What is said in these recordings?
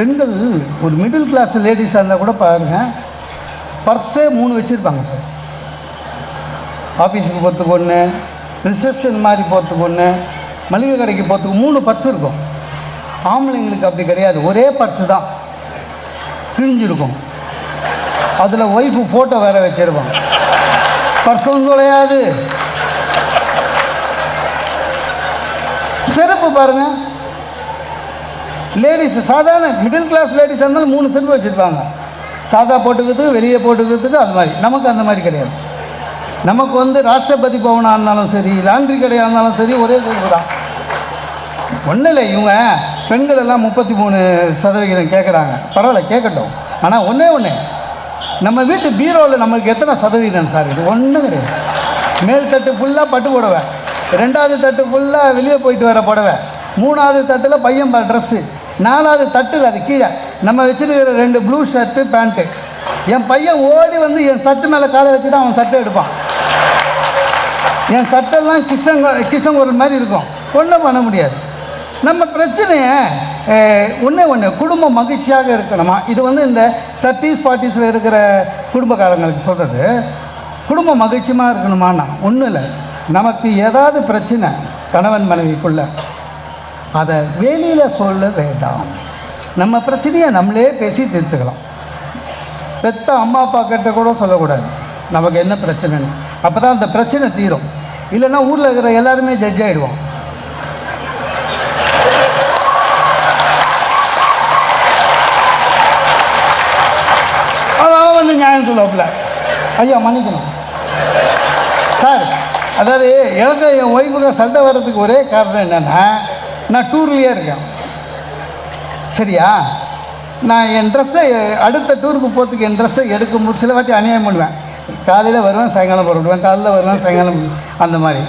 பெண்கள் ஒரு middle class லேடிஸாக இருந்தால் கூட பாருங்கள் பர்ஸே மூணு வச்சுருப்பாங்க சார். ஆஃபீஸுக்கு போகிறதுக்கு ஒன்று ரிசப்ஷன் மாதிரி போகிறதுக்கு ஒன்று மளிகை கடைக்கு போகிறதுக்கு மூணு பர்ஸ் இருக்கும். ஆம்பளைங்களுக்கு அப்படி கிடையாது ஒரே பர்ஸு தான். கிழிஞ்சிருக்கும். அதில் ஒய்ஃபு ஃபோட்டோ வேறு வச்சுருப்பாங்க பர்ஸும் தொலையாது. செருப்பு பாருங்கள் லேடிஸ் சாதாரண மிடில் கிளாஸ் லேடிஸாக இருந்தாலும் மூணு செருப்பு வச்சுருப்பாங்க. சாதா போட்டுக்கிறதுக்கு வெளியே போட்டுக்கிறதுக்கு அது மாதிரி. நமக்கு அந்த மாதிரி கிடையாது. நமக்கு வந்து ராஷ்டிரபதி பவனாக இருந்தாலும் சரி லாண்ட்ரி கடையாக இருந்தாலும் சரி ஒரே செல்ஃபு தான். ஒன்றும் இல்லை இவங்க பெண்கள் எல்லாம் முப்பத்தி மூணு சதவிகிதம் கேட்குறாங்க பரவாயில்ல கேட்கட்டும் ஆனால் ஒன்றே ஒன்று நம்ம வீட்டு பீரோவில் நம்மளுக்கு எத்தனை சதவீதம் சார்? இது ஒன்றும் கிடையாது. மேல் தட்டு ஃபுல்லாக பட்டு புடவை ரெண்டாவது தட்டு ஃபுல்லாக வெளியே போயிட்டு வர புடவை மூணாவது தட்டில் பையன் ட்ரெஸ்ஸு நாலாவது தட்டில் அது கீழே. நம்ம வச்சுருக்கிற ரெண்டு ப்ளூ ஷர்ட்டு பேண்ட்டு என் பையன் ஓடி வந்து என் சட்டு மேலே காலை வச்சு தான் அவன் சட்டை எடுப்பான். என் சட்டெல்லாம் கிருஷ்ணன் கிருஷ்ணங்குரல் மாதிரி இருக்கும். ஒன்றும் பண்ண முடியாது. நம்ம பிரச்சனையை ஒன்றே ஒன்று குடும்பம் மகிழ்ச்சியாக இருக்கணுமா? இது வந்து இந்த தேர்ட்டிஸ் ஃபார்ட்டிஸில் இருக்கிற குடும்பக்காரங்களுக்கு சொல்கிறது குடும்பம் மகிழ்ச்சியமாக இருக்கணுமான்னா? ஒன்றும் இல்லை. நமக்கு ஏதாவது பிரச்சனை கணவன் மனைவிக்குள்ளே. அதை வெளியில் சொல்ல வேண்டாம். நம்ம பிரச்சனையை நம்மளே பேசி தீர்த்துக்கலாம். பெத்த அம்மா அப்பா கிட்ட கூட சொல்லக்கூடாது. நமக்கு என்ன பிரச்சனைன்னு. அப்போ தான் அந்த பிரச்சனை தீரும். இல்லைன்னா ஊரில் இருக்கிற எல்லாருமே ஜட்ஜ் ஆகிடுவோம் அதான் வந்து நியாயம் சொல்லுவாப்புல. ஐயா மன்னிக்கணும். சார் அதாவது எனக்கு என் ஒய்ஃபுக்கு சண்டை வர்றதுக்கு ஒரே காரணம் என்னென்னா நான் டூர்லேயே இருக்கேன். சரியா? நான் என் ட்ரெஸ்ஸை அடுத்த டூருக்கு போகிறதுக்கு என் ட்ரெஸ்ஸை எடுக்கும்போது சில வாட்டி அநியாயம் பண்ணுவேன். காலையில் வருவேன் சாயங்காலம் புறப்படுவேன் காலையில் வருவேன் சாயங்காலம் அந்த மாதிரி.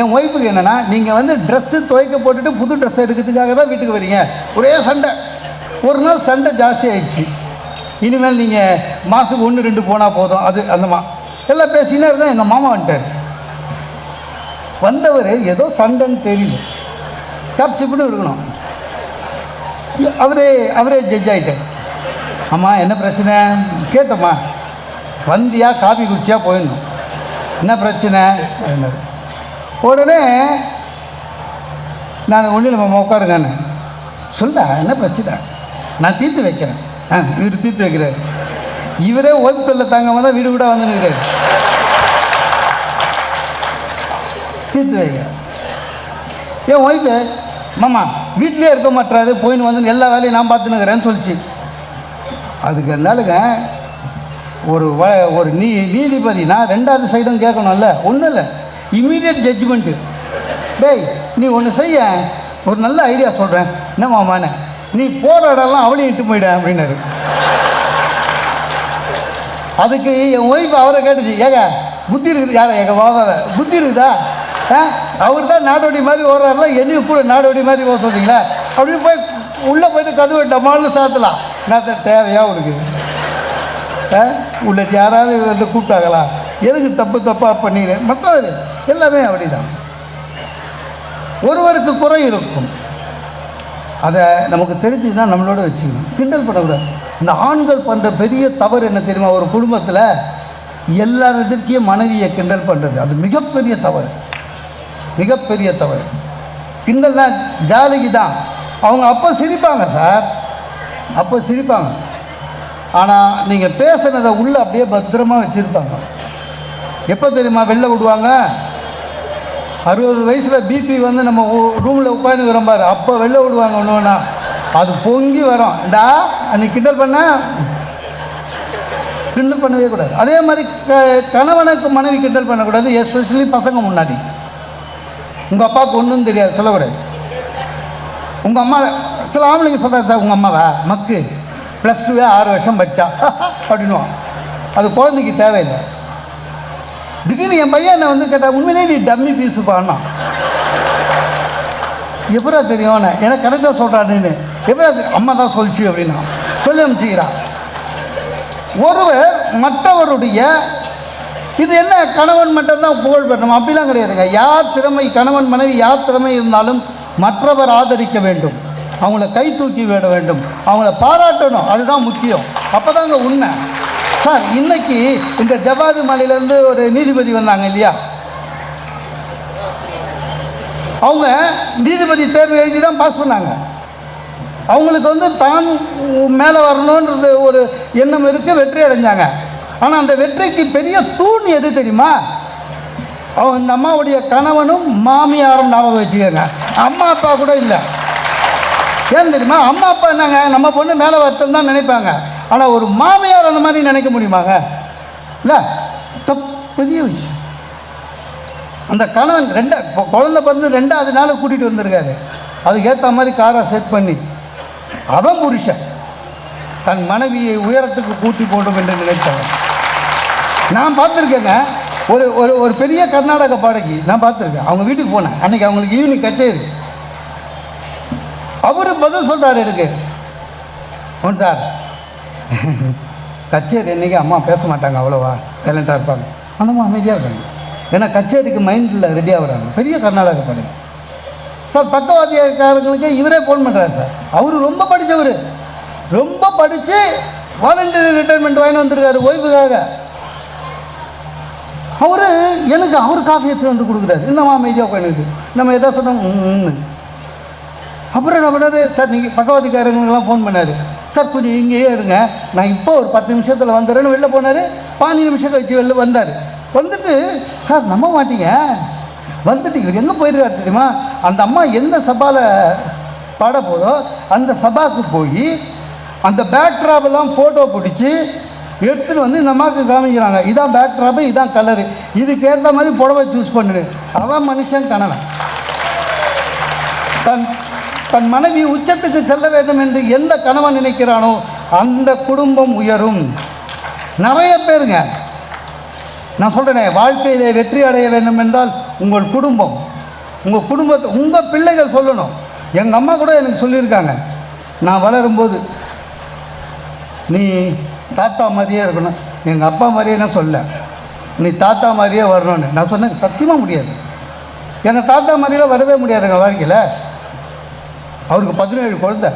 என் ஒய்ஃபுக்கு என்னென்னா நீங்கள் வந்து ட்ரெஸ்ஸு துவைக்க போட்டுட்டு புது ட்ரெஸ் எடுக்கிறதுக்காக தான் வீட்டுக்கு வரீங்க ஒரே சண்டை. ஒரு நாள் சண்டை ஜாஸ்தி ஆயிடுச்சு. இனிமேல் நீங்கள் மாதத்துக்கு ஒன்று ரெண்டு போனால் போதும். அது அந்த மா எல்லாம் பேசினே இருந்தால் எங்கள் மாமா வந்துட்டார். வந்தவர் ஏதோ சண்டைன்னு தெரியுது. கேப் சிப்புன்னு இருக்கணும். அவரே அவரே ஜட்ஜ் ஆகிட்டார் அம்மா என்ன பிரச்சனை? கேட்டோம்மா. வந்தியா காபி குடிச்சியாக போயிடணும். என்ன பிரச்சனை? உடனே நான் ஒன்றும் இல்லைம்மா உட்காருங்கன்னு. சொல்ல என்ன பிரச்சனை? நான் தீர்த்து வைக்கிறேன். ஆ இவர் தீர்த்து வைக்கிறாரு. இவரே ஓய்வு தொல்லை தாங்காம தான் வீடு கூட வந்து நிற்கிறார் தீர்த்து வைக்கிறேன். என் ஒய்ஃபு மாமா வீட்லேயே இருக்க மாட்டாரு போயின்னு வந்து எல்லா வேலையும் நான் பார்த்துனுக்கிறேன்னு சொல்லிச்சு. அதுக்கு இருந்தாலுங்க ஒரு வ ஒரு நீ நீதிபதினா ரெண்டாவது சைடும் கேட்கணும்ல ஒன்றும் இல்லை. இம்மீடியட் ஜட்ஜ்மெண்ட்டு டேய் நீ ஒன்று செய்ய ஒரு நல்ல ஐடியா சொல்கிறேன் என்ன மாமான்னு நீ போகிற இடம்லாம் அவளையும் இட்டு போயிட அப்படின்னாரு. அதுக்கு என் ஒய்ஃப் அவரை கேட்டுச்சு ஏங்க புத்தி இருக்குது யாரா எங்கள் வாவாவை புத்தி இருக்குதா? அவர் தான் நாடோடி மாதிரி ஓடுறாருல என்னையும் கூட நாடோடி மாதிரி ஓட சொல்கிறீங்களா அப்படின்னு போய் உள்ளே போயிட்டு கதவு டமால்னு சாத்தலாம். நான் தேவையா உனக்கு? ஆ? உள்ள யாராவது வந்து கூப்பிட்டாங்களா? எதுக்கு தப்பு தப்பாக பண்ணிடு மற்றவர் எல்லாமே அப்படிதான். ஒருவருக்கு குறை இருக்கும். அதை நமக்கு தெரிஞ்சுதுன்னா நம்மளோட வச்சுக்கணும். கிண்டல் பண்ணக்கூடாது. இந்த ஆண்கள் பண்ணுற பெரிய தவறு என்ன தெரியுமா? ஒரு குடும்பத்தில் எல்லார் எதிர்க்கையும் மனைவியை கிண்டல் பண்ணுறது அது மிகப்பெரிய தவறு. மிகப்பெரிய தவறு. கிண்டல்லாம் ஜாலிக்கு தான். அவங்க அப்போ சிரிப்பாங்க சார். அப்போ சிரிப்பாங்க. ஆனால் நீங்கள் பேசுனதை உள்ளே அப்படியே பத்திரமா வச்சுருப்பாங்க. எப்போ தெரியுமா வெளில விடுவாங்க? அறுபது வயசில் பிபி வந்து நம்ம ரூமில் உட்காந்துக்கிறோம் பாரு. அப்போ வெளில விடுவாங்க ஒன்று ஒன்றா அது பொங்கி வரும். டா அன்னைக்கு கிண்டல் பண்ண? கிண்டல் பண்ணவே கூடாது. அதே மாதிரி க கணவனுக்கு மனைவி கிண்டல் பண்ணக்கூடாது எஸ்பெஷலி பசங்க முன்னாடி. உங்கள் அப்பாவுக்கு ஒன்றும் தெரியாது சொல்லக்கூடாது. உங்கள் அம்மா சில ஆம்பளைங்க சொல்கிறாரு சார் உங்கள் அம்மாவா? மக்கு. ப்ளஸ் டூவே ஆறு வருஷம் படித்தா அப்படின்னுவான். அது குழந்தைக்கு தேவையில்லை. திடீர்னு என் பையன் என்னை வந்து கேட்டால் உண்மையிலேயே நீ டம்மி பீஸு பாடினா எப்படா தெரியும் எனக்கு கணக்காக சொல்கிறான்னு எப்படா தெரியும்? அம்மா தான் சொல்லிச்சு அப்படின்னா. சொல்லி அனுப்பிச்சிக்கிறான் ஒருவர் மற்றவருடைய இது என்ன கணவன் மட்டும்தான் புகழ் பெறணும் அப்படிலாம் கிடையாதுங்க. யார் திறமை கணவன் மனைவி யார் திறமை இருந்தாலும் மற்றவர் ஆதரிக்க வேண்டும். அவங்கள கை தூக்கி விட வேண்டும். அவங்கள பாராட்டணும். அதுதான் முக்கியம். அப்போதாங்க உண்மை. சார் இன்னைக்கு இந்த ஜவாது மலையிலேருந்து ஒரு நீதிபதி வந்தாங்க இல்லையா? அவங்க நீதிபதி தேர்வு எழுதி தான் பாஸ் பண்ணாங்க. அவங்களுக்கு வந்து தான் மேலே வரணுன்றது ஒரு எண்ணம் இருக்குது வெற்றி அடைஞ்சாங்க. ஆனால் அந்த வெற்றிக்கு பெரிய தூண் எது தெரியுமா? அவங்க இந்த அம்மாவுடைய கணவனும் மாமியாரும் ஞாபகம் வச்சுக்கோங்க. அம்மா அப்பா கூட இல்லை. ஏன் தெரியுமா? அம்மா அப்பா என்னங்க? நம்ம பொண்ணு மேலே வரட்டும் தான் நினைப்பாங்க. ஆனால் ஒரு மாமியார் அந்த மாதிரி நினைக்க முடியுமாங்க? இல்லை? தப் பெரிய விஷயம். அந்த கணவன் ரெண்டா இப்போ குழந்தை பிறந்து ரெண்டாவது நாள் கூட்டிகிட்டு வந்திருக்காரு. அதுக்கேற்ற மாதிரி காரை செட் பண்ணி. அவன் புருஷன். தன் மனைவியை உயரத்துக்கு கூட்டி போடும் என்று நினைத்தவன். நான் பார்த்துருக்கேங்க. ஒரு ஒரு ஒரு பெரிய கர்நாடக பாடகி நான் பார்த்துருக்கேன். அவங்க வீட்டுக்கு போனேன். அன்னைக்கு அவங்களுக்கு ஈவினிங் கச்சேரி. அவரு பதில் சொல்கிறாரு எனக்கு. ஒன் சார் கச்சேரி இன்னைக்கு அம்மா பேச மாட்டாங்க அவ்வளோவா? சைலண்ட்டாக இருப்பாங்க. அந்தம்மா அமைதியாக இருக்காங்க. ஏன்னா கச்சேரிக்கு மைண்டில் ரெடி ஆகுறாங்க. பெரிய கர்நாடக பாடகி. சார் பக்கவாதியக்காரங்களுக்கு இவரே ஃபோன் பண்ணுறாரு சார். அவர் ரொம்ப படித்தவர் ரொம்ப படித்து வாலண்டியர் ரிட்டைர்மெண்ட் வாங்கி வந்திருக்காரு ஓய்வுக்காக. அவர் எனக்கு அவர் காஃபி எடுத்துட்டு வந்து கொடுக்குறாரு. இந்தம்மா அமைதியாக உட்காந்துருக்கு நம்ம எதாவது சொன்னோம் அப்புறம் என்ன பண்ணார் சார் நீங்கள் பக்கவாதிக்காரங்களுக்கெல்லாம் ஃபோன் பண்ணார். சார் கொஞ்சம் இங்கேயே இருங்க. நான் இப்போ ஒரு பத்து நிமிஷத்தில் வந்துடுறேன்னு வெளில போனார். பாஞ்சு நிமிஷத்தை வச்சு வெளில வந்தார். வந்துட்டு சார் நம்ப மாட்டீங்க. வந்துட்டு இவர் எங்கே போயிருக்காரு தெரியுமா? அந்த அம்மா எந்த சபாவில் பாட போதோ அந்த சபாவுக்கு போய் அந்த பேக் ஃபோட்டோ பிடிச்சி எடுத்துன்னு வந்து இந்த அம்மாவுக்கு காமிக்கிறாங்க. இதான் பேக் ட்ராப்பு இதான் கலரு இதுக்கேற்ற மாதிரி புடவை சூஸ் பண்ணு. அவன் மனுஷன் கணவன். தன் தன் மனைவி உச்சத்துக்கு செல்ல வேண்டும் என்று எந்த கணவன் நினைக்கிறானோ அந்த குடும்பம் உயரும். நிறைய பேருங்க நான் சொல்கிறேனே வாழ்க்கையிலே வெற்றி அடைய வேண்டும் என்றால் உங்கள் குடும்பம் உங்கள் குடும்பத்தை உங்கள் பிள்ளைகள் சொல்லணும். எங்கள் அம்மா கூட எனக்கு சொல்லியிருக்காங்க. நான் வளரும்போது நீ தாத்தா மாதிரியே இருக்கணும். எங்கள் அப்பா மாதிரியே நான் சொல்ல நீ தாத்தா மாதிரியே வரணும்னு. நான் சொன்னேன் சத்தியமாக முடியாது. எங்கள் தாத்தா மாதிரியெல்லாம் வரவே முடியாதுங்க வாழ்க்கையில். அவருக்கு பதினேழு குழந்தை.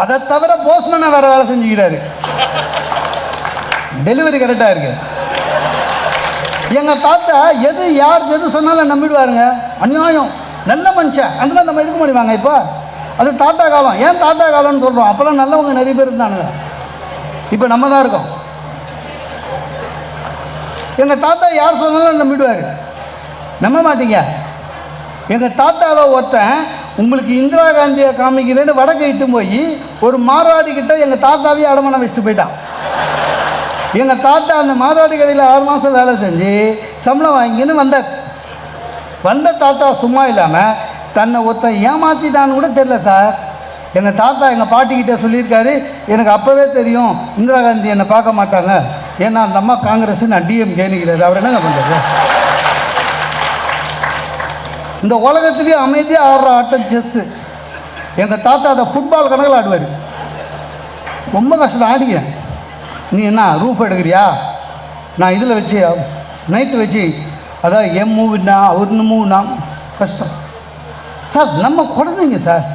அதை தவிர போஸ்ட்மேனை வேறு வேலை செஞ்சுக்கிறாரு. டெலிவரி கரெக்டாக இருக்கு. எங்கள் தாத்தா எது யார் எது சொன்னாலும் நம்பிடுவாருங்க. அநியாயம். நல்ல மனுஷன். அந்த மாதிரி நம்ம இருக்க முடியுமாங்க இப்போ? அது தாத்தா காலம். ஏன் தாத்தா காலம்னு சொல்கிறோம் அப்போல்லாம் நல்லவங்க நிறைய பேர் இருந்தானுங்க. இப்போ நம்ம தான் இருக்கோம். எங்கள் தாத்தா யார் சொன்னாலும் நம்பிடுவார்? நம்ப மாட்டீங்க. எங்கள் தாத்தாவை ஒருத்தன் உங்களுக்கு இந்திரா காந்தியை காமிக்கிறேன்னு வடக்கு இட்டு போய் ஒரு மாறுவாடி கிட்டே எங்கள் தாத்தாவே அடமானம் வச்சுட்டு போயிட்டான். எங்கள் தாத்தா அந்த மாறுவாடி கடையில் ஆறு மாதம் வேலை செஞ்சு சம்பளம் வாங்கின்னு வந்தார். வந்த தாத்தா சும்மா இல்லாமல் தன்னை ஒருத்தன் ஏமாற்றிட்டான்னு கூட தெரில சார். எங்கள் தாத்தா எங்கள் பாட்டிக்கிட்ட சொல்லியிருக்காரு எனக்கு அப்போவே தெரியும் இந்திரா காந்தி என்னை பார்க்க மாட்டாங்க. ஏன்னா அந்த அம்மா காங்கிரஸ் நான் டிஎம் கேணிக்கிறாரு அவர் என்னங்க பண்ணுறது இந்த உலகத்துலேயே அமைதியாக ஆடுற ஆட்டம் செஸ்ஸு எங்கள் தாத்தா அதை ஃபுட்பால் கணக்கில் ஆடுவார். ரொம்ப கஷ்டம் ஆடிங்க. நீ என்ன ரூஃப் எடுக்கிறியா? நான் இதில் வச்சு நைட்டு வச்சு அதான் என் மூவினா அவர் மூவினா கஷ்டம் சார் நம்ம குழந்தைங்க சார்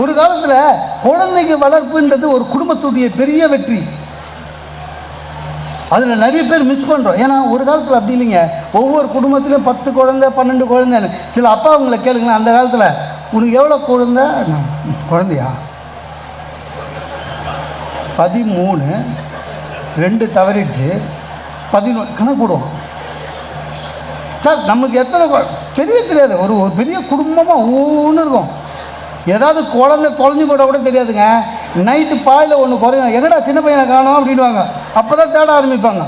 ஒரு காலத்தில் குழந்தைங்க வளர்ப்புன்றது ஒரு குடும்பத்துடைய பெரிய வெற்றி. அதில் நிறைய பேர் மிஸ் பண்ணுறோம் ஏன்னா ஒரு காலத்தில் அப்படி இல்லைங்க. ஒவ்வொரு குடும்பத்துலேயும் பத்து குழந்தை பன்னெண்டு குழந்தைன்னு. சில அப்பா அவங்கள கேளுங்களேன் அந்த காலத்தில் உனக்கு எவ்வளோ குழந்தை? குழந்தையா? பதிமூணு ரெண்டு தவறிடுச்சு. பதினொன்று கணக்கு போடுவோம். சார் நமக்கு எத்தனை தெரிய தெரியவே தெரியாது. ஒரு ஒரு பெரிய குடும்பமாக ஒன்று இருக்கும். ஏதாவது குழந்தை தொலைஞ்சு போட கூட தெரியாதுங்க. நைட்டு பாயில் ஒன்று குறையும். எங்கடா சின்ன பையனை காணோம் அப்படின்வாங்க அப்போ தான் தேட ஆரம்பிப்பாங்க.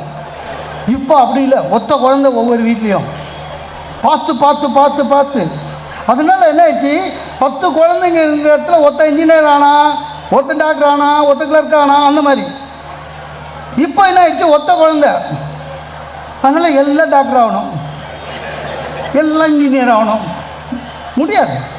இப்போ அப்படி இல்லை. ஒத்த குழந்தை ஒவ்வொரு வீட்லேயும். பார்த்து பார்த்து பார்த்து பார்த்து. அதனால என்ன ஆயிடுச்சு? பத்து குழந்தைங்க இருக்கிற இடத்துல ஒத்த இன்ஜினியர் ஆனா ஒத்த டாக்டர் ஆனா ஒத்த கிளர்க் ஆனா அந்த மாதிரி. இப்போ என்ன ஆயிடுச்சு? ஒத்த குழந்தை. அதனால் எல்லாம் டாக்டர் ஆகணும். எல்லாம் இன்ஜினியர் ஆகணும். முடியாது.